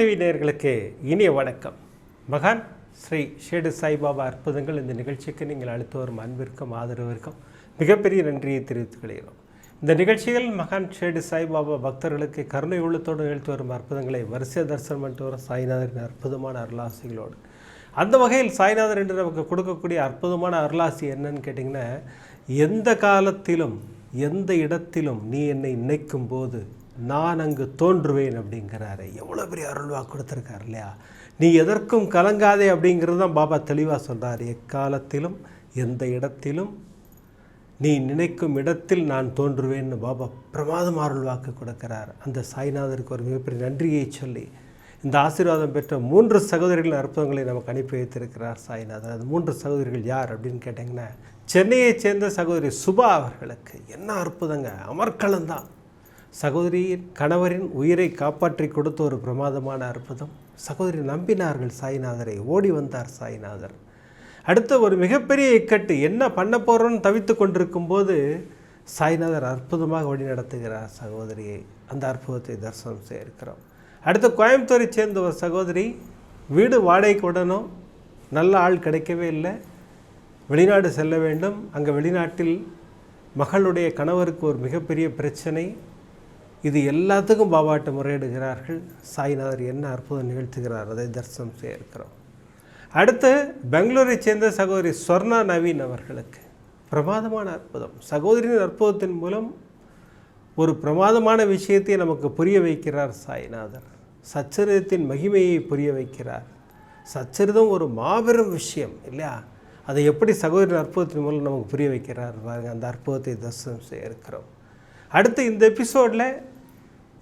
TV நேர்களுக்கு இனிய வணக்கம். மகான் ஸ்ரீ ஷேடு சாய்பாபா அற்புதங்கள் இந்த நிகழ்ச்சிக்கு நீங்கள் அளித்து வரும் அன்பிற்கும் ஆதரவிற்கும் மிகப்பெரிய நன்றியை தெரிவித்துக் கொள்கிறோம் இந்த நிகழ்ச்சியில் மகான் ஷேடு சாய்பாபா பக்தர்களுக்கு கருணை உள்ளத்தோடு நிகழ்த்து வரும் அற்புதங்களை வரிசை தரிசனம் பண்ணிட்டு வரும் சாய்நாதரின் அற்புதமான அருளாசிகளோடு. அந்த வகையில் சாய்நாதர் என்று நமக்கு கொடுக்கக்கூடிய அற்புதமான அருளாசி என்னன்னு கேட்டிங்கன்னா எந்த காலத்திலும் எந்த இடத்திலும் நீ என்னை நினைக்கும் போது நான் அங்கு தோன்றுவேன் அப்படிங்கிறாரு. எவ்வளோ பெரிய அருள்வாக்கு கொடுத்துருக்காரு இல்லையா? நீ எதற்கும் கலங்காதே அப்படிங்கிறது தான் பாபா தெளிவாக சொல்கிறார் எக்காலத்திலும் எந்த இடத்திலும் நீ நினைக்கும் இடத்தில் நான் தோன்றுவேன்னு பாபா பிரமாதம் அருள்வாக்கு கொடுக்கிறார். அந்த சாய்நாதருக்கு ஒரு மிகப்பெரிய நன்றியை சொல்லி இந்த ஆசீர்வாதம் பெற்ற மூன்று சகோதரிகளின் அற்புதங்களை நமக்கு அனுப்பி வைத்திருக்கிறார் சாய்நாதர். அது மூன்று சகோதரிகள் யார் அப்படின்னு கேட்டிங்கன்னா சென்னையைச் சேர்ந்த சகோதரி சுபா அவர்களுக்கு. என்ன அற்புதங்க அமர்க்களம் சகோதரியின் கணவரின் உயிரை காப்பாற்றி கொடுத்த ஒரு பிரமாதமான அற்புதம். சகோதரி நம்பினார்கள் சாய்நாதரை ஓடி வந்தார் சாய்நாதர். அடுத்த ஒரு மிகப்பெரிய இக்கட்டு என்ன பண்ண போகிறோன்னு தவித்து கொண்டிருக்கும் போது சாய்நாதர் அற்புதமாக வழி நடத்துகிறார் சகோதரியை அந்த அற்புதத்தை தரிசனம் செய்திருக்கிறோம் அடுத்து கோயம்புத்தூரை சேர்ந்த ஒரு சகோதரி வீடு வாடகைக்கு உடனும் நல்ல ஆள் கிடைக்கவே இல்லை. வெளிநாடு செல்ல வேண்டும். அங்கே வெளிநாட்டில் மகளுடைய கணவருக்கு ஒரு மிகப்பெரிய பிரச்சனை. இது எல்லாத்துக்கும் பாபாட்ட முறையிடுகிறார்கள். சாய்நாதர் என்ன அற்புதம் நிகழ்த்துகிறார் அதை தரிசனம் செய்ய இருக்கிறோம். அடுத்து பெங்களூரை சேர்ந்த சகோதரி ஸ்வர்ணா நவீன் அவர்களுக்கு பிரமாதமான அற்புதம். சகோதரியின் அற்புதத்தின் மூலம் ஒரு பிரமாதமான விஷயத்தை நமக்கு புரிய வைக்கிறார் சாய்நாதர். சச்சரிதத்தின் மகிமையை புரிய வைக்கிறார். சச்சரிதம் ஒரு மாபெரும் விஷயம் இல்லையா? அதை எப்படி சகோதரின் அற்புதத்தின் மூலம் நமக்கு புரிய வைக்கிறார் பாருங்கள் அந்த அற்புதத்தை தரிசனம் செய்ய இருக்கிறோம். அடுத்து இந்த எபிசோடில்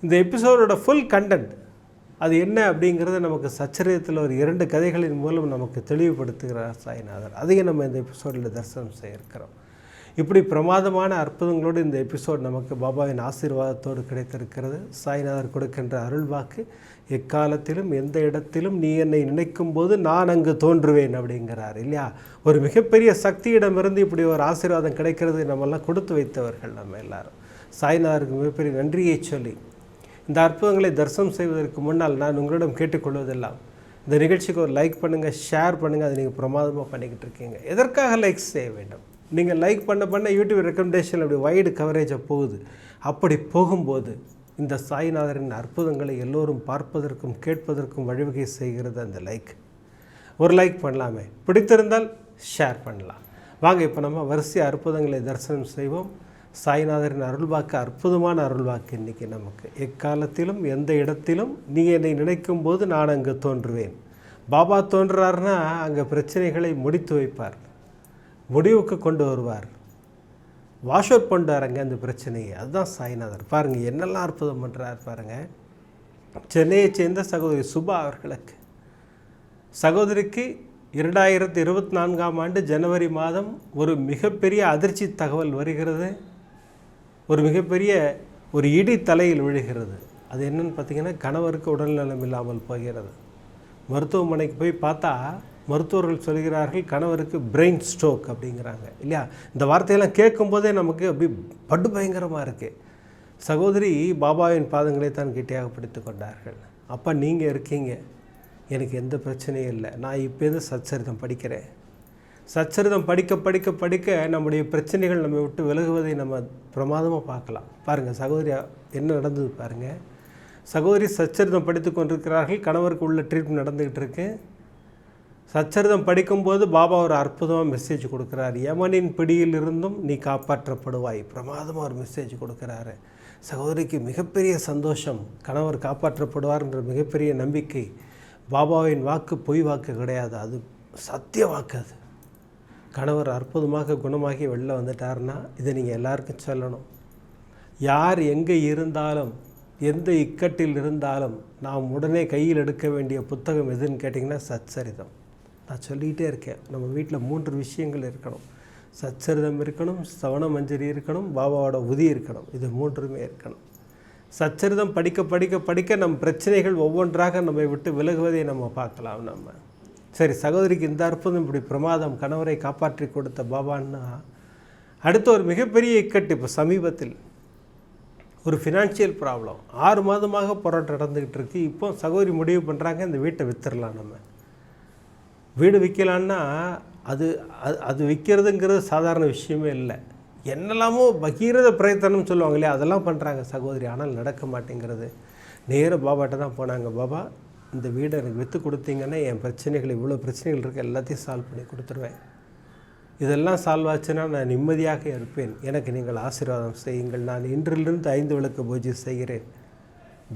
இந்த எபிசோடோட ஃபுல் கண்டென்ட் அது என்ன அப்படிங்கிறத நமக்கு சச்சரியத்தில் ஒரு இரண்டு கதைகளின் மூலம் நமக்கு தெளிவுபடுத்துகிறார் சாய்நாதர். அதையும் நம்ம இந்த எபிசோடில் தரிசனம் செய்ய இருக்கிறோம் இப்படி பிரமாதமான அற்புதங்களோடு இந்த எபிசோட் நமக்கு பாபாவின் ஆசீர்வாதத்தோடு கிடைத்திருக்கிறது. சாய்நாதர் கொடுக்கின்ற அருள்வாக்கு எக்காலத்திலும் எந்த இடத்திலும் நீ என்னை நினைக்கும் போது நான் அங்கு தோன்றுவேன் அப்படிங்கிறார் இல்லையா? ஒரு மிகப்பெரிய சக்தியிடமிருந்து இப்படி ஒரு ஆசீர்வாதம் கிடைக்கிறது நம்மெல்லாம் கொடுத்து வைத்தவர்கள் நம்ம எல்லாரும். சாய்நாதருக்கு மிகப்பெரிய நன்றியை சொல்லி இந்த அற்புதங்களை தரிசனம் செய்வதற்கு முன்னால் நான் உங்களிடம் கேட்டுக்கொள்வதெல்லாம் இந்த நிகழ்ச்சிக்கு ஒரு லைக் பண்ணுங்கள் ஷேர் பண்ணுங்கள் அதை நீங்கள் பிரமாதமாக பண்ணிக்கிட்டு இருக்கீங்க. எதற்காக லைக் செய்ய வேண்டும்? நீங்கள் லைக் பண்ண பண்ண யூடியூப் ரெக்கமெண்டேஷன் அப்படி வைடு கவரேஜாக போகுது. அப்படி போகும்போது இந்த சாய்நாதரின் அற்புதங்களை எல்லோரும் பார்ப்பதற்கும் கேட்பதற்கும் வழிவகை செய்கிறது அந்த லைக் ஒரு லைக் பண்ணலாமே. பிடித்திருந்தால் ஷேர் பண்ணலாம். வாங்க இப்போ நம்ம வரிசை அற்புதங்களை தரிசனம் செய்வோம். சாய்நாதரின் அருள்வாக்கு அற்புதமான அருள்வாக்கு இன்றைக்கி நமக்கு. எக்காலத்திலும் எந்த இடத்திலும் நீ என்னை நினைக்கும் போது நான் அங்கே தோன்றுவேன். பாபா தோன்றுறாருன்னா அங்கே பிரச்சனைகளை முடித்து வைப்பார். முடிவுக்கு கொண்டு வருவார். வாஷ் அவுட் பண்ணுறாருங்க அந்த பிரச்சனையை. அதுதான் சாய்நாதர். பாருங்கள் என்னெல்லாம் அற்புதம் பண்ணுறார் பாருங்கள் சென்னையை சேர்ந்த சகோதரி சுபா அவர்களுக்கு. சகோதரிக்கு இரண்டாயிரத்தி இருபத்தி நான்காம் ஆண்டு ஜனவரி மாதம் ஒரு மிகப்பெரிய அதிர்ச்சி தகவல் வருகிறது. ஒரு மிகப்பெரிய ஒரு இடி தலையில் விழுகிறது. அது என்னன்னு பார்த்தீங்கன்னா கணவருக்கு உடல்நலம் இல்லாமல் போகிறது. மருத்துவமனைக்கு போய் பார்த்தா மருத்துவர்கள் சொல்கிறார்கள் கணவருக்கு பிரெயின் ஸ்ட்ரோக் அப்படிங்கிறாங்க. இல்லையா? இந்த வார்த்தையெல்லாம் கேட்கும்போதே நமக்கு அப்படி படு பயங்கரமாக இருக்குது சகோதரி பாபாவின் பாதங்களை தான் கெட்டியாக பிடித்து கொண்டார்கள். அப்போ நீங்கள் இருக்கீங்க. எனக்கு எந்த பிரச்சனையும் இல்லை. நான் இப்போது சச்சரிதம் படிக்கிறேன்? சச்சரிதம் படிக்க படிக்க படிக்க நம்முடைய பிரச்சனைகள் நம்ம விட்டு விலகுவதை நம்ம பிரமாதமாக பார்க்கலாம். பாருங்கள் சகோதரி என்ன நடந்தது பாருங்கள் சகோதரி சச்சரிதம் படித்து கொண்டிருக்கிறார்கள். கணவருக்கு உள்ள ட்ரீட்மெண்ட் நடந்துக்கிட்டு இருக்கு. சச்சரிதம் படிக்கும்போது பாபா ஒரு அற்புதமாக மெசேஜ் கொடுக்குறார். யமனின் பிடியில் இருந்தும் நீ காப்பாற்றப்படுவாய். பிரமாதமாக ஒரு மெசேஜ் கொடுக்குறாரு. சகோதரிக்கு மிகப்பெரிய சந்தோஷம். கணவர் காப்பாற்றப்படுவார்ன்ற மிகப்பெரிய நம்பிக்கை. பாபாவின் வாக்கு பொய் வாக்கு கிடையாது. அது சத்திய வாக்கு அது. கணவர் அற்புதமாக குணமாகி வெளில வந்துட்டார்னா இதை நீங்கள் எல்லாருக்கும் சொல்லணும். யார் எங்கே இருந்தாலும் எந்த இக்கட்டில் இருந்தாலும் நாம் உடனே கையில் எடுக்க வேண்டிய புத்தகம் எதுன்னு கேட்டிங்கன்னா சச்சரிதம். நான் சொல்லிகிட்டே இருக்கேன். நம்ம வீட்டில் மூன்று விஷயங்கள் இருக்கணும். சச்சரிதம் இருக்கணும் சவண மஞ்சரி இருக்கணும் பாபாவோட உதி இருக்கணும். இது மூன்றுமே இருக்கணும். சச்சரிதம் படிக்க படிக்க படிக்க நம் பிரச்சனைகள் ஒவ்வொன்றாக நம்மை விட்டு விலகுவதை நம்ம பார்க்கலாம் நம்ம. சரி சகோதரிக்கு இந்த அற்புதம் இப்படி பிரமாதம் கணவரை காப்பாற்றி கொடுத்த பாபான்னா அடுத்த ஒரு மிகப்பெரிய இக்கட்டு இப்போ சமீபத்தில் ஒரு ஃபினான்ஷியல் ப்ராப்ளம் ஆறு மாதமாக போராட்டம் நடந்துக்கிட்டு இருக்கு. இப்போ சகோதரி முடிவு பண்ணுறாங்க இந்த வீட்டை விற்றுடலாம் நம்ம. வீடு விற்கலான்னா அது அது அது விற்கிறதுங்கிறது சாதாரண விஷயமே இல்லை. என்னெல்லாமோ பகீரத பிரயத்தனம் சொல்லுவாங்க இல்லையா? அதெல்லாம் பண்ணுறாங்க சகோதரி. ஆனால் நடக்க மாட்டேங்கிறது. நேராக பாபாட்ட தான் போனாங்க. பாபா இந்த வீடை எனக்கு விற்று கொடுத்தீங்கன்னா என் பிரச்சனைகள் இவ்வளோ பிரச்சனைகள் இருக்குது எல்லாத்தையும் சால்வ் பண்ணி கொடுத்துருவேன். இதெல்லாம் சால்வ் ஆச்சுன்னா நான் நிம்மதியாக இருப்பேன். எனக்கு நீங்கள் ஆசீர்வாதம் செய்யுங்கள். நான் இன்றிலிருந்து ஐந்து விளக்கு பூஜை செய்கிறேன்.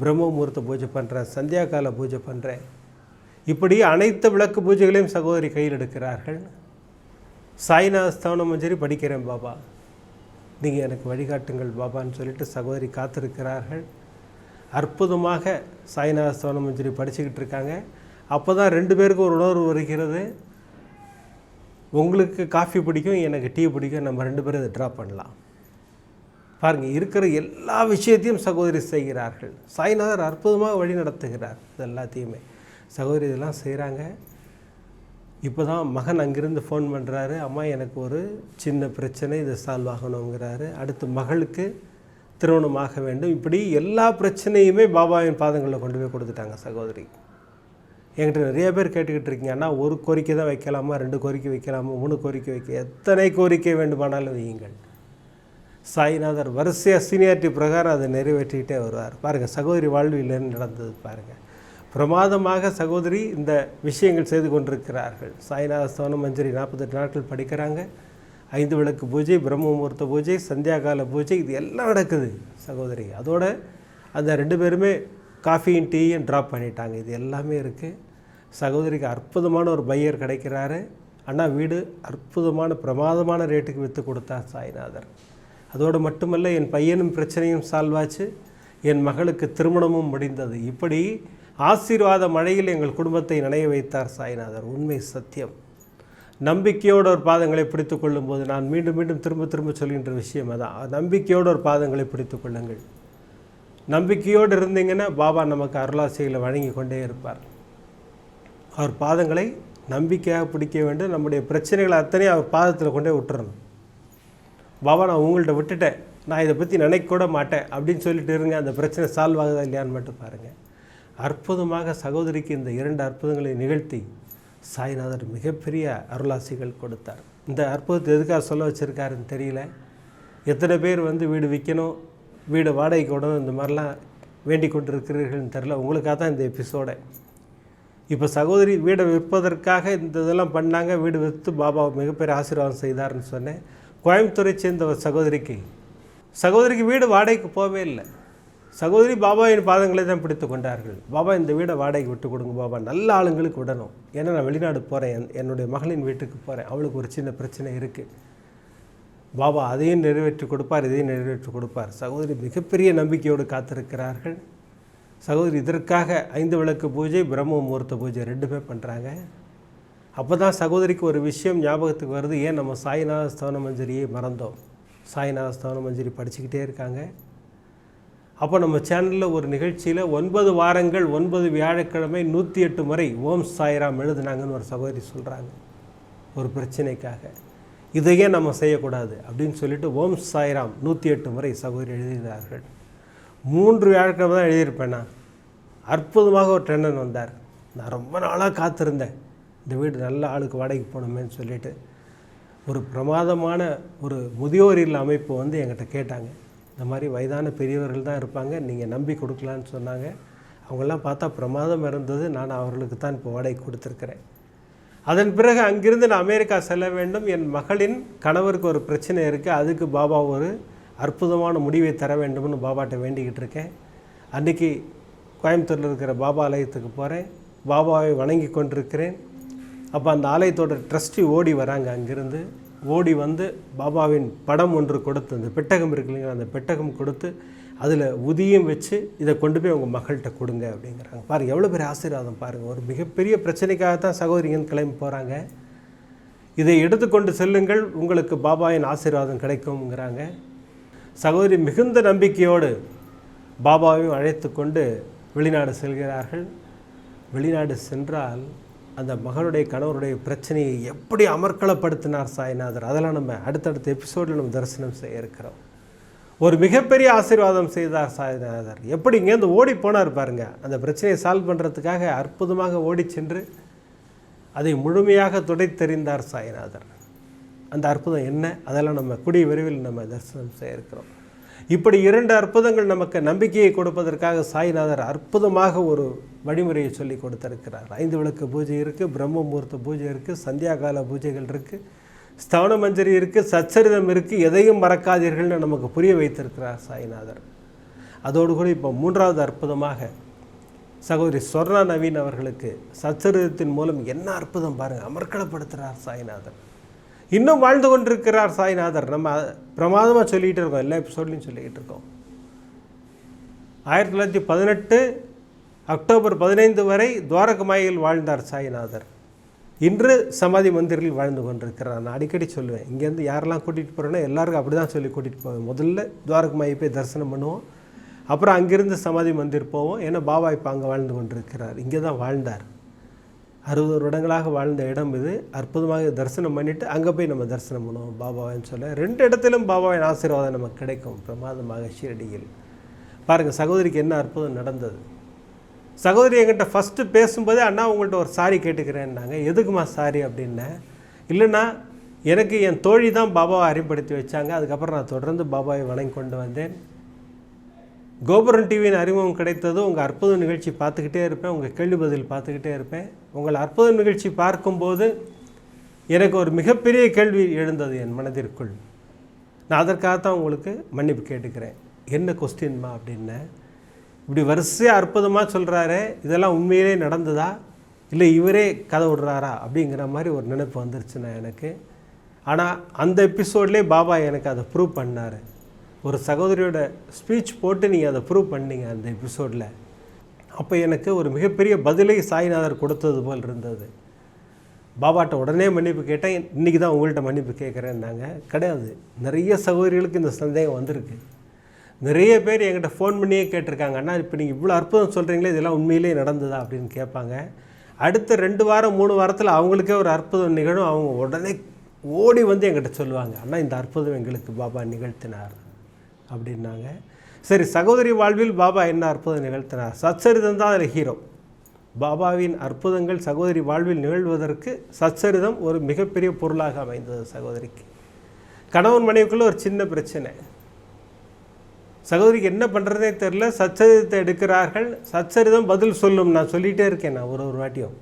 பிரம்ம முகூர்த்த பூஜை பண்ணுறேன் சந்தியாகால பூஜை பண்ணுறேன் இப்படி அனைத்து விளக்கு பூஜைகளையும் சகோதரி கையில் எடுக்கிறார்கள். சாய்நாத் சரி படிக்கிறேன் பாபா. நீங்கள் எனக்கு வழிகாட்டுங்கள் பாபான்னு சொல்லிட்டு சகோதரி காத்திருக்கிறார்கள். அற்புதமாக சாய்நாத் ஸ்தானம் மஞ்சரி படிச்சுக்கிட்டு இருக்காங்க. அப்போ தான் ரெண்டு பேருக்கும் ஒரு உணர்வு வருகிறது. உங்களுக்கு காஃபி பிடிக்கும் எனக்கு டீ பிடிக்கும் நம்ம ரெண்டு பேரும் இதை ட்ரா பண்ணலாம். பாருங்கள் இருக்கிற எல்லா விஷயத்தையும் சகோதரி செய்கிறார்கள். சாய்நாதர் அற்புதமாக வழி நடத்துகிறார் இது எல்லாத்தையுமே. சகோதரி இதெல்லாம் செய்கிறாங்க இப்போ தான் மகன் அங்கிருந்து ஃபோன் பண்ணுறாரு அம்மா எனக்கு ஒரு சின்ன பிரச்சனை இதை சால்வ் ஆகணுங்கிறாரு. அடுத்து மகளுக்கு திருமணம் ஆக வேண்டும். இப்படி எல்லா பிரச்சனையுமே பாபாவின் பாதங்களில் கொண்டு போய் கொடுத்துட்டாங்க சகோதரி. என்கிட்ட நிறைய பேர் கேட்டுக்கிட்டு இருக்கீங்கன்னா ஒரு கோரிக்கை தான் வைக்கலாமா? ரெண்டு கோரிக்கை வைக்கலாமா? மூணு கோரிக்கை வைக்க எத்தனை கோரிக்கை வேண்டுமானாலும் வையுங்கள். சாய்நாதர் வரிசையாக சீனியாரிட்டி பிரகாரம் அதை நிறைவேற்றிக்கிட்டே வருவார். பாருங்கள் சகோதரி வாழ்வில் நடந்தது பாருங்கள் பிரமாதமாக சகோதரி இந்த விஷயங்கள் செய்து கொண்டிருக்கிறார்கள். சாய்நாத சோனம் மஞ்சரி நாற்பத்தெட்டு நாட்கள் படிக்கிறாங்க. ஐந்து விளக்கு பூஜை பிரம்ம முகூர்த்த பூஜை சந்தியாகால பூஜை இது எல்லாம் நடக்குது சகோதரி. அதோட அந்த ரெண்டு பேருமே காஃபியும் டீயும் ட்ராப் பண்ணிட்டாங்க. இது எல்லாமே இருக்குது சகோதரிக்கு அற்புதமான ஒரு பையர் கிடைக்கிறாரு. அண்ணா வீடு அற்புதமான பிரமாதமான ரேட்டுக்கு விற்று கொடுத்தார் சாய்நாதர். அதோடு மட்டுமல்ல என் பையனும் பிரச்சனையும் சால்வ் ஆச்சு. என் மகளுக்கு திருமணமும் முடிந்தது. இப்படி ஆசீர்வாத மழையில் எங்கள் குடும்பத்தை நனைய வைத்தார் சாய்நாதர். உண்மை சத்தியம். நம்பிக்கையோடு ஒரு பாதங்களை பிடித்து கொள்ளும்போது நான் மீண்டும் மீண்டும் திரும்ப திரும்ப சொல்கின்ற விஷயம் அதான். நம்பிக்கையோடு ஒரு பாதங்களை பிடித்து கொள்ளுங்கள். நம்பிக்கையோடு இருந்தீங்கன்னா பாபா நமக்கு அருளாசைகளை வழங்கி கொண்டே இருப்பார். அவர் பாதங்களை நம்பிக்கையாக பிடிக்க வேண்டும். நம்முடைய பிரச்சனைகளை அத்தனையும் அவர் பாதத்தில் கொண்டே விட்டுறணும். பாபா நான் உங்கள்கிட்ட விட்டுட்டேன். நான் இதை பற்றி நினைக்க கூட மாட்டேன் அப்படின்னு சொல்லிட்டு இருங்க. அந்த பிரச்சனை சால்வ் ஆகுதா இல்லையான்னு மட்டும் பாருங்கள் அற்புதமாக சகோதரிக்கு இந்த இரண்டு அற்புதங்களை நிகழ்த்தி சாய்நாதர் மிகப்பெரிய அருளாசிகள் கொடுத்தார். இந்த அற்புதத்தை எதுக்காக சொல்ல வச்சுருக்காருன்னு தெரியல. எத்தனை பேர் வந்து வீடு விற்கணும் வீடு வாடகைக்கு விடணும் இந்த மாதிரிலாம் வேண்டிக் கொண்டிருக்கிறீர்கள்னு தெரில உங்களுக்காக தான் இந்த எபிசோடை இப்போ சகோதரி வீடை விற்பதற்காக இந்த இதெல்லாம் பண்ணாங்க வீடு விற்று பாபா மிகப்பெரிய ஆசீர்வாதம் செய்தார்னு சொன்னேன். கோயம்புத்தூரை சேர்ந்த ஒரு சகோதரிக்கு. சகோதரிக்கு வீடு வாடகைக்கு போகவே இல்லை. சகோதரி பாபாவின் பாதங்களை தான் பிடித்து கொண்டார்கள். பாபா இந்த வீடை வாடகை விட்டு கொடுங்க பாபா. நல்ல ஆளுங்களுக்கு விடணும். ஏன்னா நான் வெளிநாடு போகிறேன் என்னுடைய மகளின் வீட்டுக்கு போகிறேன் அவளுக்கு ஒரு சின்ன பிரச்சனை இருக்குது பாபா அதையும் நிறைவேற்றி கொடுப்பார் இதையும் நிறைவேற்றி கொடுப்பார். சகோதரி மிகப்பெரிய நம்பிக்கையோடு காத்திருக்கிறார்கள். சகோதரி இதற்காக ஐந்து விளக்கு பூஜை பிரம்ம முகூர்த்த பூஜை ரெண்டுமே பண்ணுறாங்க அப்போ தான் சகோதரிக்கு ஒரு விஷயம் ஞாபகத்துக்கு வருது. ஏன் நம்ம சாய்நாத ஸ்தவன மஞ்சரியை மறந்தோம்? சாய்நாத ஸ்தவன மஞ்சரி படிச்சுக்கிட்டே இருக்காங்க. அப்போ நம்ம சேனலில் ஒரு நிகழ்ச்சியில் ஒன்பது வாரங்கள் ஒன்பது வியாழக்கிழமை நூற்றி எட்டு முறை ஓம் சாய்ராம் எழுதுனாங்கன்னு ஒரு சகோதரி சொல்கிறாங்க ஒரு பிரச்சனைக்காக. இதையே நம்ம செய்யக்கூடாது அப்படின்னு சொல்லிட்டு ஓம் சாய்ராம் நூற்றி எட்டு முறை சகோதரி எழுதினார்கள் மூன்று வியாழக்கிழமை தான் எழுதியிருப்பேன்? நான் அற்புதமாக ஒரு டெண்டன் வந்தார். நான் ரொம்ப நாளாக காத்திருந்தேன். இந்த வீடு நல்ல ஆளுக்கு வாடகைக்கு போகணுமேன்னு சொல்லிட்டு. ஒரு பிரமாதமான ஒரு முதியோர் இல்ல அமைப்பு வந்து என்கிட்ட கேட்டாங்க. இந்த மாதிரி வயதான பெரியவர்கள் தான் இருப்பாங்க. நீங்கள் நம்பி கொடுக்கலான்னு சொன்னாங்க. அவங்கெல்லாம் பார்த்தா பிரமாதம் இருந்தது. நான் அவர்களுக்கு தான் இப்போ வாடகை கொடுத்துருக்கிறேன். அதன் பிறகு அங்கிருந்து நான் அமெரிக்கா செல்ல வேண்டும். என் மகளின் கணவருக்கு ஒரு பிரச்சனை இருக்குது அதுக்கு பாபா ஒரு அற்புதமான முடிவை தர வேண்டும்னு பாபாட்ட வேண்டிக்கிட்டு இருக்கேன். அன்றைக்கி கோயம்புத்தூரில் இருக்கிற பாபா ஆலயத்துக்கு போகிறேன் பாபாவை வணங்கி கொண்டிருக்கிறேன். அப்போ அந்த ஆலயத்தோட ட்ரஸ்டி ஓடி வராங்க அங்கிருந்து. ஓடி வந்து பாபாவின் படம் ஒன்று கொடுத்து அந்த பெட்டகம் இருக்கு இல்லைங்களா அந்த பெட்டகம் கொடுத்து அதில் உதியும் வச்சு இதை கொண்டு போய் உங்கள் மகள்கிட்ட கொடுங்க அப்படிங்கிறாங்க. பாருங்கள் எவ்வளோ பெரிய ஆசீர்வாதம் பாருங்கள் ஒரு மிகப்பெரிய பிரச்சனைக்காக தான் சகோதரிங்கன்னு கிளம்பி போகிறாங்க இதை எடுத்துக்கொண்டு செல்லுங்கள் உங்களுக்கு பாபாவின் ஆசீர்வாதம் கிடைக்கும்ங்கிறாங்க. சகோதரி மிகுந்த நம்பிக்கையோடு பாபாவையும் அழைத்து கொண்டு வெளிநாடு செல்கிறார்கள். வெளிநாடு சென்றால் அந்த மகனுடைய கணவருடைய பிரச்சனையை எப்படி அமர்க்களப்படுத்தினார் சாய்நாதர்? அதெல்லாம் நம்ம அடுத்தடுத்த எபிசோடில் நம்ம தரிசனம் செய்ய இருக்கிறோம். ஒரு மிகப்பெரிய ஆசீர்வாதம் செய்தார் சாய்நாதர். எப்படி இங்கேருந்து ஓடி போனார் பாருங்க. அந்த பிரச்சனையை சால்வ் பண்ணுறதுக்காக அற்புதமாக ஓடி சென்று அதை முழுமையாக துடைத்தெறிந்தார் சாய்நாதர். அந்த அற்புதம் என்ன? அதெல்லாம் நம்ம கூடிய விரைவில் நம்ம தரிசனம் செய்ய இருக்கிறோம். இப்படி இரண்டு அற்புதங்கள் நமக்கு நம்பிக்கையை கொடுப்பதற்காக சாய்நாதர் அற்புதமாக ஒரு வழிமுறையை சொல்லி கொடுத்திருக்கிறார். ஐந்து விளக்கு பூஜை இருக்குது பிரம்ம முகூர்த்த பூஜை இருக்குது சந்தியாகால பூஜைகள் இருக்குது ஸ்தவன மஞ்சரி இருக்குது சச்சரிதம் இருக்குது எதையும் மறக்காதீர்கள்னு நமக்கு புரிய வைத்திருக்கிறார் சாய்நாதர். அதோடு கூட இப்போ மூன்றாவது அற்புதமாக சகோதரி சொர்ணா நவீன் அவர்களுக்கு சச்சரிதத்தின் மூலம் என்ன அற்புதம் பாருங்கள் அமர்க்களப்படுத்துகிறார் சாய்நாதர். இன்னும் வாழ்ந்து கொண்டிருக்கிறார் சாய்நாதர். நம்ம பிரமாதமாக சொல்லிகிட்டு இருக்கோம். எல்லா எபிசோட்லையும் சொல்லிக்கிட்டு இருக்கோம். ஆயிரத்தி தொள்ளாயிரத்தி பதினெட்டு அக்டோபர் பதினைந்து வரை துவாரகமாயில் வாழ்ந்தார் சாய்நாதர். இன்று சமாதி மந்திரில் வாழ்ந்து கொண்டிருக்கிறார். நான் அடிக்கடி சொல்லுவேன். இங்கேருந்து யாரெல்லாம் கூட்டிகிட்டு போகிறேன்னா எல்லாருக்கும் அப்படி தான் சொல்லி கூட்டிகிட்டு போவேன். முதல்ல துவாரகமாயி போய் தரிசனம் பண்ணுவோம். அப்புறம் அங்கேருந்து சமாதி மந்திர் போவோம். ஏன்னா பாபா இப்போ அங்கே வாழ்ந்து கொண்டிருக்கிறார். இங்கே தான் வாழ்ந்தார். அறுபது வருடங்களாக வாழ்ந்த இடம் இது. அற்புதமாக தரிசனம் பண்ணிவிட்டு அங்கே போய் நம்ம தரிசனம் பண்ணுவோம். பாபாவின்னு சொல்ல ரெண்டு இடத்திலும் பாபாவின் ஆசீர்வாதம் நமக்கு கிடைக்கும். பிரமாதமாக ஷீரடியில். பாருங்கள் சகோதரிக்கு என்ன அற்புதம் நடந்தது? சகோதரி என்கிட்ட ஃபஸ்ட்டு பேசும்போதே அண்ணா உங்கள்கிட்ட ஒரு சாரி கேட்டுக்கிறேன்னாங்க. எதுக்குமா சாரி அப்படின்னேன் இல்லைன்னா எனக்கு என் தோழி தான் பாபாவை அறிமுகப்படுத்தி வச்சாங்க. அதுக்கப்புறம் நான் தொடர்ந்து பாபாவை வணங்கி கொண்டு வந்தேன். கோபுரம் டிவியின் அறிமுகம் கிடைத்தது. உங்கள் அற்புத நிகழ்ச்சி பார்த்துக்கிட்டே இருப்பேன். உங்கள் கேள்வி பதில் பார்த்துக்கிட்டே இருப்பேன். உங்கள் அற்புத நிகழ்ச்சி பார்க்கும்போது எனக்கு ஒரு மிகப்பெரிய கேள்வி எழுந்தது என் மனதிற்குள். நான் அதற்காகத்தான் உங்களுக்கு மன்னிப்பு கேட்டுக்கிறேன். என்ன கொஸ்டின்மா அப்படின்னு. இப்படி வரிசையாக அற்புதமாக சொல்கிறாரு இதெல்லாம் உண்மையிலே நடந்ததா? இல்லை இவரே கதை விடுறாரா? அப்படிங்கிற மாதிரி ஒரு நினைப்பு வந்துருச்சுண்ணா எனக்கு. ஆனால் அந்த எபிசோட்லேயே பாபா எனக்கு அதை ப்ரூவ் பண்ணார். ஒரு சகோதரியோட ஸ்பீச் போட்டு நீங்கள் அதை ப்ரூவ் பண்ணீங்க அந்த எபிசோடில் அப்போ எனக்கு ஒரு மிகப்பெரிய பதிலை சாய்நாதர் கொடுத்தது போல் இருந்தது. பாபாட்ட உடனே மன்னிப்பு கேட்டேன். இன்றைக்கி தான் உங்கள்கிட்ட மன்னிப்பு கேட்குறேன்னாங்க. கிடையாது. நிறைய சகோதரிகளுக்கு இந்த சந்தேகம் வந்திருக்கு. நிறைய பேர் என்கிட்ட ஃபோன் பண்ணியே கேட்டிருக்காங்க. அண்ணா இப்போ நீங்கள் இவ்வளோ அற்புதம் சொல்கிறீங்களே இதெல்லாம் உண்மையிலே நடந்ததா? அப்படின்னு கேட்பாங்க. அடுத்த ரெண்டு வாரம் மூணு வாரத்தில் அவங்களுக்கே ஒரு அற்புதம் நிகழும். அவங்க உடனே ஓடி வந்து என்கிட்ட சொல்லுவாங்க. அண்ணா இந்த அற்புதம் எங்களுக்கு பாபா நிகழ்த்தினார். அப்படின்னாங்க. சரி சகோதரி வாழ்வில் பாபா என்ன அற்புதம் நிகழ்த்தினார்? சச்சரிதம் தான் அதில் ஹீரோ பாபாவின் அற்புதங்கள் சகோதரி வாழ்வில் நிகழ்வதற்கு சச்சரிதம் ஒரு மிகப்பெரிய பொருளாக அமைந்தது சகோதரிக்கு. கணவன் மனைவிக்குள்ள ஒரு சின்ன பிரச்சனை. சகோதரிக்கு என்ன பண்ணுறதே தெரில சச்சரிதத்தை எடுக்கிறார்கள். சச்சரிதம் பதில் சொல்லும். நான் சொல்லிகிட்டே இருக்கேன் நான் ஒரு ஒரு வாட்டியும்.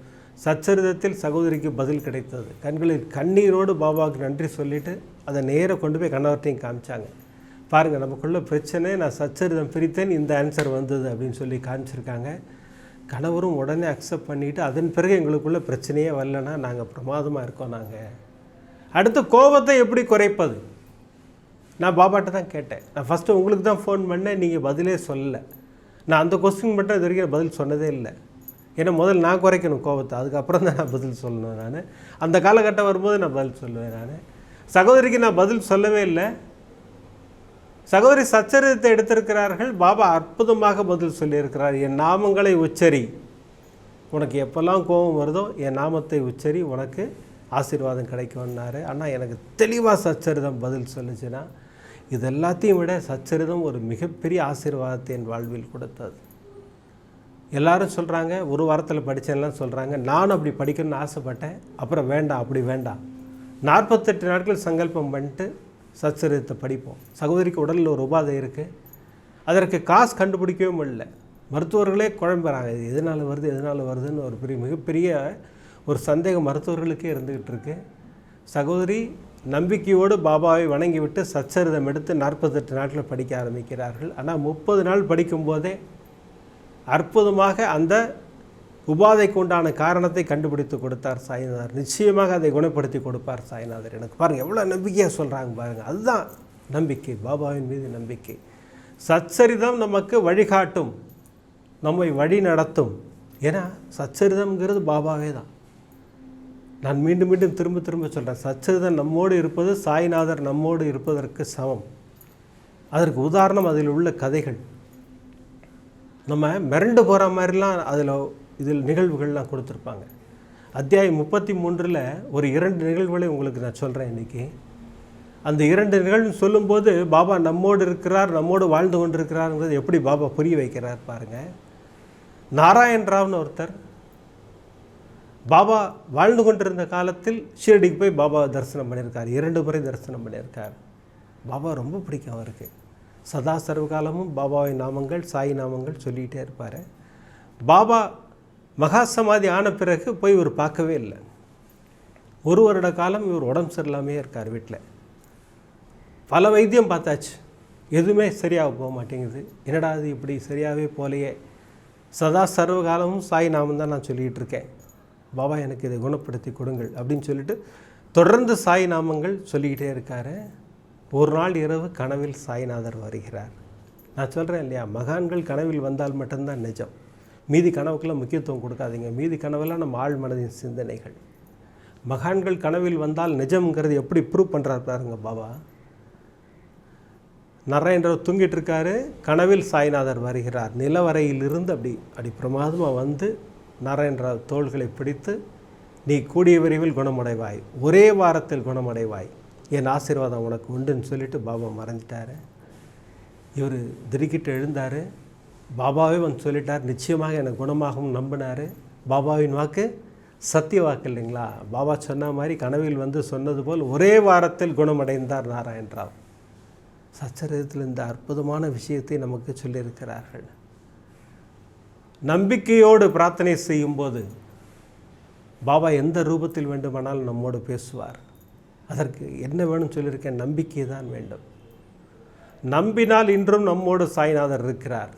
சச்சரிதத்தில் சகோதரிக்கு பதில் கிடைத்தது. கண்களில் கண்ணீரோடு பாபாவுக்கு நன்றி சொல்லிவிட்டு அதை நேராக கொண்டு போய் கணவர்கிட்டையும் காமிச்சாங்க. பாருங்கள் நமக்குள்ள பிரச்சனை நான் சச்சரிதம் பிரித்தேன் இந்த ஆன்சர் வந்தது அப்படின்னு சொல்லி காமிச்சிருக்காங்க. கணவரும் உடனே அக்செப்ட் பண்ணிவிட்டு அதன் பிறகு எங்களுக்குள்ள பிரச்சனையே வரலன்னா நாங்கள் பிரமாதமாக இருக்கோம் நாங்கள் அடுத்து கோபத்தை எப்படி குறைப்பது? நான் பாபாட்ட தான் கேட்டேன். நான் ஃபஸ்ட்டு உங்களுக்கு தான் ஃபோன் பண்ணேன் நீங்கள் பதிலே சொல்லலை. நான் அந்த கொஸ்டின் மட்டும் இது வரைக்கும் பதில் சொன்னதே இல்லை. ஏன்னா முதல் நான் குறைக்கணும் கோபத்தை அதுக்கப்புறம் தான் நான் பதில் சொல்லணும் நான். அந்த காலகட்டம் வரும்போது நான் பதில் சொல்லுவேன் நான். சகோதரிக்கு நான் பதில் சொல்லவே இல்லை. சகோதரி சச்சரித்தை எடுத்திருக்கிறார்கள். பாபா அற்புதமாக பதில் சொல்லியிருக்கிறார். என் நாமங்களை உச்சரி. உனக்கு எப்போல்லாம் கோபம் வருதோ என் நாமத்தை உச்சரி. உனக்கு ஆசீர்வாதம் கிடைக்கும்னாரு. ஆனால் எனக்கு தெளிவாக சச்சரிதம் பதில் சொல்லுச்சுன்னா இது எல்லாத்தையும் விட சச்சரிதம் ஒரு மிகப்பெரிய ஆசீர்வாதத்தை என் வாழ்வில் கொடுத்தது. எல்லாரும் சொல்கிறாங்க ஒரு வாரத்தில் படித்தேன்லாம் சொல்கிறாங்க நானும் அப்படி படிக்கணும்னு ஆசைப்பட்டேன். அப்புறம் வேண்டாம் அப்படி வேண்டாம். நாற்பத்தெட்டு நாட்கள் சங்கல்பம் பண்ணிட்டு சச்சரிதத்தை படிப்போம். சகோதரிக்கு உடலில் ஒரு உபாதை இருக்குது அதற்கு காசு கண்டுபிடிக்கவே முடியல மருத்துவர்களே குழம்புறாங்க இது எதனால் வருது எதனால் வருதுன்னு ஒரு பெரிய மிகப்பெரிய ஒரு சந்தேகம் மருத்துவர்களுக்கே இருந்துக்கிட்டு இருக்கு. சகோதரி நம்பிக்கையோடு பாபாவை வணங்கிவிட்டு சச்சரிதம் எடுத்து நாற்பத்தெட்டு நாட்கள் படிக்க ஆரம்பிக்கிறார்கள். ஆனால் முப்பது நாள் படிக்கும்போதே அற்புதமாக அந்த உபாதைக்கு உண்டான காரணத்தை கண்டுபிடித்து கொடுத்தார் சாய்நாதர். நிச்சயமாக அதை குணப்படுத்தி கொடுப்பார் சாய்நாதர். எனக்கு பாருங்கள் எவ்வளோ நம்பிக்கையாக சொல்கிறாங்க பாருங்கள் அதுதான் நம்பிக்கை பாபாவின் மீது நம்பிக்கை. சச்சரிதம் நமக்கு வழிகாட்டும் நம்மை வழி நடத்தும். ஏன்னா சச்சரிதம்ங்கிறது பாபாவே தான் நான் மீண்டும் மீண்டும் திரும்ப திரும்ப சொல்கிறேன் சச்சரிதம் நம்மோடு இருப்பது சாய்நாதர் நம்மோடு இருப்பதற்கு சமம். அதற்கு உதாரணம் அதில் உள்ள கதைகள். நம்ம மிரண்டு போகிற மாதிரிலாம் அதில் இதில் நிகழ்வுகள்லாம் கொடுத்துருப்பாங்க. அத்தியாயம் முப்பத்தி மூன்றில் ஒரு இரண்டு நிகழ்வுகளை உங்களுக்கு நான் சொல்கிறேன் இன்றைக்கி அந்த இரண்டு நிகழ்வு சொல்லும்போது பாபா நம்மோடு இருக்கிறார் நம்மோடு வாழ்ந்து கொண்டிருக்கிறாருங்கிறது எப்படி பாபா புரிய வைக்கிறார் பாருங்கள் நாராயண் ராவ்னு ஒருத்தர் பாபா வாழ்ந்து கொண்டிருந்த காலத்தில் ஷீரடிக்கு போய் பாபா தரிசனம் பண்ணியிருக்கார் இரண்டு முறை தரிசனம் பண்ணியிருக்கார். பாபா ரொம்ப பிடிக்கும் அவருக்கு. சதா சர்வகாலமும் பாபாவின் நாமங்கள் சாய் நாமங்கள் சொல்லிகிட்டே இருப்பார். பாபா மகா சமாதி ஆன பிறகு போய் இவர் பார்க்கவே இல்லை. ஒரு வருட காலம் இவர் உடம்பு சரியில்லாமே இருக்கார் வீட்டில். பல வைத்தியம் பார்த்தாச்சு. எதுவுமே சரியாக போக மாட்டேங்குது. என்னடா அது இப்படி சரியாகவே போலையே சதா சர்வகாலமும் சாய் நாமம் தான் நான் சொல்லிகிட்டு இருக்கேன். பாபா எனக்கு இதை குணப்படுத்தி கொடுங்கள் அப்படின்னு சொல்லிட்டு தொடர்ந்து சாய் நாமங்கள் சொல்லிக்கிட்டே இருக்காரு. ஒரு நாள் இரவு கனவில் சாய்நாதர் வருகிறார். நான் சொல்கிறேன் இல்லையா மகான்கள் கனவில் வந்தால் மட்டும்தான் நிஜம். மீதி கனவுக்கெல்லாம் முக்கியத்துவம் கொடுக்காதீங்க. மீதி கனவெல்லாம் நம்ம ஆழ் மனதின் சிந்தனைகள். மகான்கள் கனவில் வந்தால் நிஜம்ங்கிறது எப்படி ப்ரூவ் பண்ணுறாரு பாருங்க பாபா. நரேந்திரர் தூங்கிட்டு இருக்காரு. கனவில் சாய்நாதர் வருகிறார். நிலவரையிலிருந்து அப்படி அப்படி பிரமாதமாக வந்து நரேந்திர தோள்களை பிடித்து நீ கூடிய விரைவில் குணமடைவாய். ஒரே வாரத்தில் குணமடைவாய். என் ஆசீர்வாதம் உனக்கு உண்டுன்னு சொல்லிட்டு பாபா மறைஞ்சிட்டாரு இவர் திடுக்கிட்டு எழுந்தார். பாபாவே வந்து சொல்லிட்டார் நிச்சயமாக எனக்கு குணமாகவும் நம்பினார். பாபாவின் வாக்கு சத்திய வாக்கு இல்லைங்களா? பாபா சொன்ன மாதிரி கனவில் வந்து சொன்னது போல் ஒரே வாரத்தில் குணமடைந்தார் நாராயண் ராவ். சச்சரிதத்தில் இந்த அற்புதமான விஷயத்தை நமக்கு சொல்லியிருக்கிறார்கள். நம்பிக்கையோடு பிரார்த்தனை செய்யும்போது பாபா எந்த ரூபத்தில் வேண்டுமானாலும் நம்மோடு பேசுவார். அதற்கு என்ன வேணும் சொல்லியிருக்கேன் நம்பிக்கை தான் வேண்டும். நம்பினால் இன்றும் நம்மோடு சாய்நாதர் இருக்கிறார்.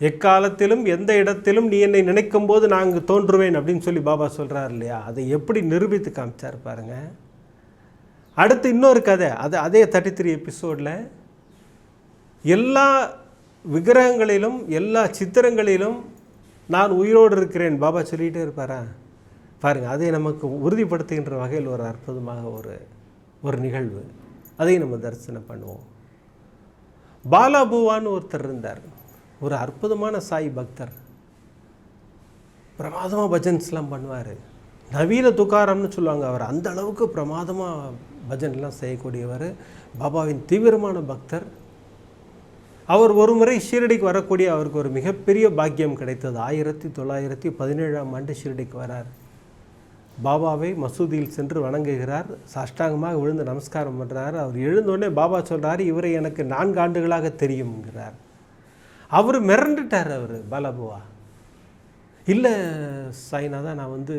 எக்காலத்திலும் எந்த இடத்திலும் நீ என்னை நினைக்கும் போது நான் அங்கு தோன்றுவேன் அப்படின்னு சொல்லி பாபா சொல்கிறார் இல்லையா? அதை எப்படி நிரூபித்து காமிச்சார் பாருங்க. அடுத்து இன்னொரு கதை அது அதே தேர்ட்டி த்ரீ எபிசோடில் எல்லா விக்கிரகங்களிலும் எல்லா சித்திரங்களிலும் நான் உயிரோடு இருக்கிறேன் பாபா சொல்லிகிட்டே இருப்பாரா? பாருங்கள் அதை நமக்கு உறுதிப்படுத்துகின்ற வகையில் ஒரு அற்புதமாக ஒரு ஒரு நிகழ்வு. அதையும் நம்ம தரிசனம் பண்ணுவோம். பாலாபுவான்னு ஒருத்தர் இருந்தார். ஒரு அற்புதமான சாய் பக்தர். பிரமாதமாக பஜன்ஸ்லாம் பண்ணுவார். நவீன துக்காரம்னு சொல்லுவாங்க அவர். அந்த அளவுக்கு பிரமாதமாக பஜன்லாம் செய்யக்கூடியவர். பாபாவின் தீவிரமான பக்தர். அவர் ஒரு முறை ஷீரடிக்கு வரக்கூடிய அவருக்கு ஒரு மிகப்பெரிய பாக்கியம் கிடைத்தது. ஆயிரத்தி தொள்ளாயிரத்தி பதினேழாம் ஆண்டு ஷீரடிக்கு வரார். பாபாவை மசூதியில் சென்று வணங்குகிறார். சாஷ்டாங்கமாக விழுந்து நமஸ்காரம் பண்ணுறார் அவர் எழுந்தோடனே பாபா சொல்கிறார் இவரை எனக்கு நான்கு ஆண்டுகளாக தெரியுங்கிறார் அவர் மிரண்டுட்டார் அவர் பாலாபுவா. இல்லை சாய்நாதா நான் வந்து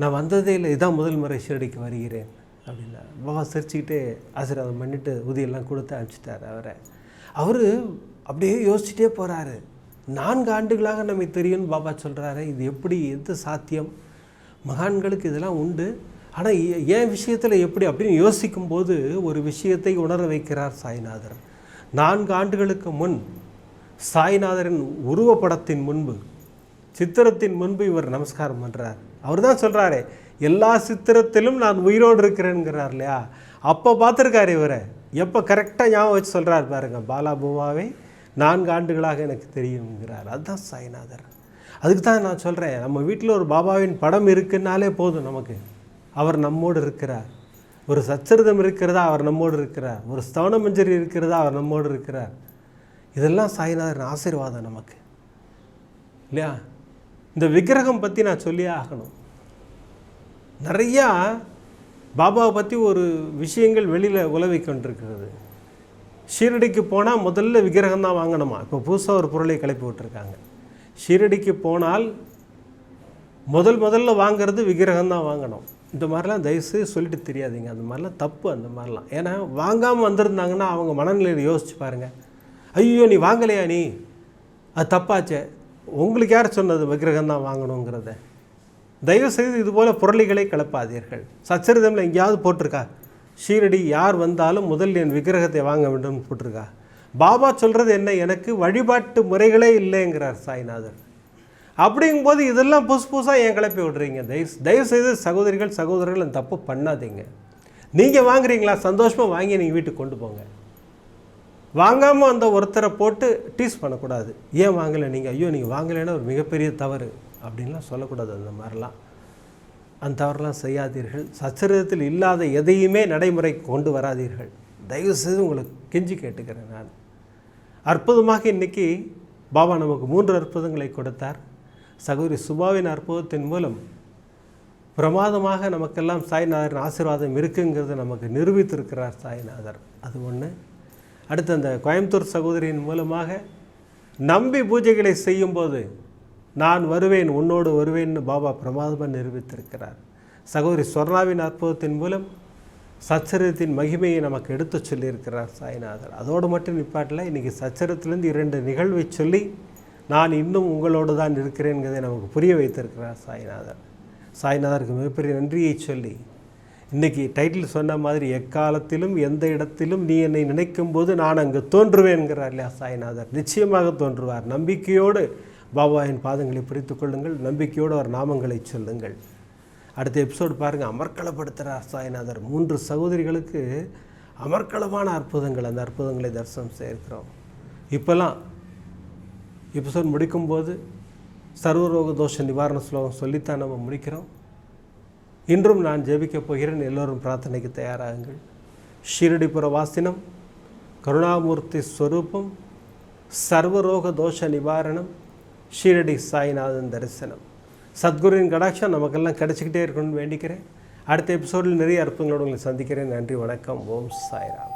நான் வந்ததே இல்லை இதான் முதல் முறை ஷிரடிக்கு வருகிறேன் அப்படின்னா பாபா சிரிச்சுக்கிட்டே ஆசீர்வாதம் பண்ணிவிட்டு உதவியெல்லாம் கொடுத்து அனுப்பிச்சிட்டார் அவரை. அவர் அப்படியே யோசிச்சுட்டே போகிறாரு நான்கு ஆண்டுகளாக நமக்கு தெரியும்னு பாபா சொல்கிறாரு இது எப்படி எது சாத்தியம்? மகான்களுக்கு இதெல்லாம் உண்டு. ஆனால் என் விஷயத்தில் எப்படி அப்படின்னு யோசிக்கும்போது ஒரு விஷயத்தை உணர வைக்கிறார் சாய்நாதர். நான்கு ஆண்டுகளுக்கு முன் சாய்நாதரின் உருவப்படத்தின் முன்பு சித்திரத்தின் முன்பு இவர் நமஸ்காரம் பண்ணுறார் அவர் தான் சொல்கிறாரு எல்லா சித்திரத்திலும் நான் உயிரோடு இருக்கிறேங்கிறார் இல்லையா? அப்போ பார்த்துருக்காரு இவரை. எப்போ கரெக்டாக ஞாபகம் வச்சு சொல்கிறார் பாருங்க பாலாபூமாவை நான்கு ஆண்டுகளாக எனக்கு தெரியுங்கிறார் அதுதான் சாய்நாதர். அதுக்கு தான் நான் சொல்கிறேன் நம்ம வீட்டில் ஒரு பாபாவின் படம் இருக்குன்னாலே போதும் நமக்கு. அவர் நம்மோடு இருக்கிறார். ஒரு சச்சரிதம் இருக்கிறதா அவர் நம்மோடு இருக்கிறார். ஒரு ஸ்தவன மஞ்சரி இருக்கிறதா அவர் நம்மோடு இருக்கிறார். இதெல்லாம் சாய்நாதரின் ஆசீர்வாதம் நமக்கு. இல்லையா? இந்த விக்கிரகம் பற்றி நான் சொல்லியே ஆகணும். நிறையா பாபாவை பற்றி ஒரு விஷயங்கள் வெளியில் உலவி கொண்டிருக்கிறது ஷீரடிக்கு போனால் முதல்ல விக்கிரகம் தான் வாங்கணுமா? இப்போ புதுசாக ஒரு பொருளை கிளப்பி விட்டுருக்காங்க. ஷீரடிக்கு போனால் முதல் முதல்ல வாங்கிறது விக்கிரகம் தான் வாங்கணும். இந்த மாதிரிலாம் தயவுசெய்து சொல்லிட்டு தெரியாதீங்க. அந்த மாதிரிலாம் தப்பு அந்த மாதிரிலாம். ஏன்னா வாங்காமல் வந்திருந்தாங்கன்னா அவங்க மனநிலையில் யோசிச்சு பாருங்கள் ஐயோ நீ வாங்கலையா நீ? அது தப்பாச்சே. உங்களுக்கு யார் சொன்னது விக்கிரகம் தான் வாங்கணுங்கிறத? தயவுசெய்து இதுபோல் புரளிகளை கிளப்பாதீர்கள். சச்சரிதமில் எங்கேயாவது போட்டிருக்கா? ஷீரடி யார் வந்தாலும் முதல் என் விக்கிரகத்தை வாங்க வேண்டும் போட்டிருக்கா? பாபா சொல்கிறது என்ன? எனக்கு வழிபாட்டு முறைகளே இல்லைங்கிறார் சாய்நாதர். அப்படிங்கும்போது இதெல்லாம் புதுசு புதுசாக ஏன் கிளப்பி விடுறீங்க? தயவு தயவுசெய்து சகோதரிகள் சகோதரர்கள் அந்த தப்பு பண்ணாதீங்க. நீங்கள் வாங்குறீங்களா? சந்தோஷமாக வாங்கி நீங்கள் வீட்டுக்கு கொண்டு போங்க. வாங்காமல் அந்த ஒருத்தரை போட்டு டீஸ் பண்ணக்கூடாது. ஏன் வாங்கலை? நீங்கள் ஐயோ நீங்கள் வாங்கலைன்னா ஒரு மிகப்பெரிய தவறு அப்படின்லாம் சொல்லக்கூடாது அந்த மாதிரிலாம். அந்த தவறுலாம் செய்யாதீர்கள். சச்சரிதத்தில் இல்லாத எதையுமே நடைமுறை கொண்டு வராதீர்கள். தயவு செய்து உங்களுக்கு கெஞ்சி கேட்டுக்கிறேன் நான். அற்புதமாக இன்றைக்கி பாபா நமக்கு மூன்று அற்புதங்களை கொடுத்தார். சகோதரி சுபாவின் அற்புதத்தின் மூலம் பிரமாதமாக நமக்கெல்லாம் சாய்நாதரின் ஆசீர்வாதம் இருக்குங்கிறத நமக்கு நிரூபித்திருக்கிறார் சாய்நாதர். அது ஒன்று அடுத்து அந்த கோயம்புத்தூர் சகோதரியின் மூலமாக நம்பி பூஜைகளை செய்யும்போது நான் வருவேன் உன்னோடு வருவேன்னு பாபா பிரமாதமாக நிரூபித்திருக்கிறார். சகோதரி சொர்ணாவின் அற்புதத்தின் மூலம் சச்சரித்தின் மகிமையை நமக்கு எடுத்துச் சொல்லியிருக்கிறார் சாய்நாதர். அதோடு மட்டும் நிப்பாட்டில் இன்றைக்கி சச்சரத்திலேருந்து இரண்டு நிகழ்வை சொல்லி நான் இன்னும் உங்களோடு தான் இருக்கிறேங்கிறதை நமக்கு புரிய வைத்திருக்கிறார் சாய்நாதர். சாய்நாதருக்கு மிகப்பெரிய நன்றியை சொல்லி இன்றைக்கி டைட்டில் சொன்ன மாதிரி எக்காலத்திலும் எந்த இடத்திலும் நீ என்னை நினைக்கும் போது நான் அங்கு தோன்றுவேன்கிறார் இல்லையா சாய்நாதர். நிச்சயமாக தோன்றுவார். நம்பிக்கையோடு பாபாவின் பாதங்களை பிடித்து கொள்ளுங்கள். நம்பிக்கையோடு அவர் நாமங்களை சொல்லுங்கள். அடுத்த எபிசோடு பாருங்கள் அமர்க்களப்படுத்துகிறார் சாய்நாதர். மூன்று சகோதரிகளுக்கு அமர்க்களமான அற்புதங்கள். அந்த அற்புதங்களை தரிசனம் செய்திருக்கிறோம். இப்போல்லாம் எபிசோட் முடிக்கும்போது சர்வரோக தோஷ நிவாரண ஸ்லோகம் சொல்லித்தான் நம்ம முடிக்கிறோம். இன்றும் நான் ஜெபிக்கப் போகிறேன். எல்லோரும் பிரார்த்தனைக்கு தயாராகுங்கள். ஷீரடிபுர வாசினம் கருணாமூர்த்தி ஸ்வரூபம் சர்வரோக தோஷ நிவாரணம் ஷீரடி சாய்நாதன் தரிசனம். சத்குருவின் கடாட்சம் நமக்கெல்லாம் கிடைச்சிக்கிட்டே இருக்கணும்னு வேண்டிக்கிறேன். அடுத்த எபிசோடில் நிறைய அற்புதங்களோடு உங்களை சந்திக்கிறேன். நன்றி வணக்கம். ஓம் சாய்ராம்.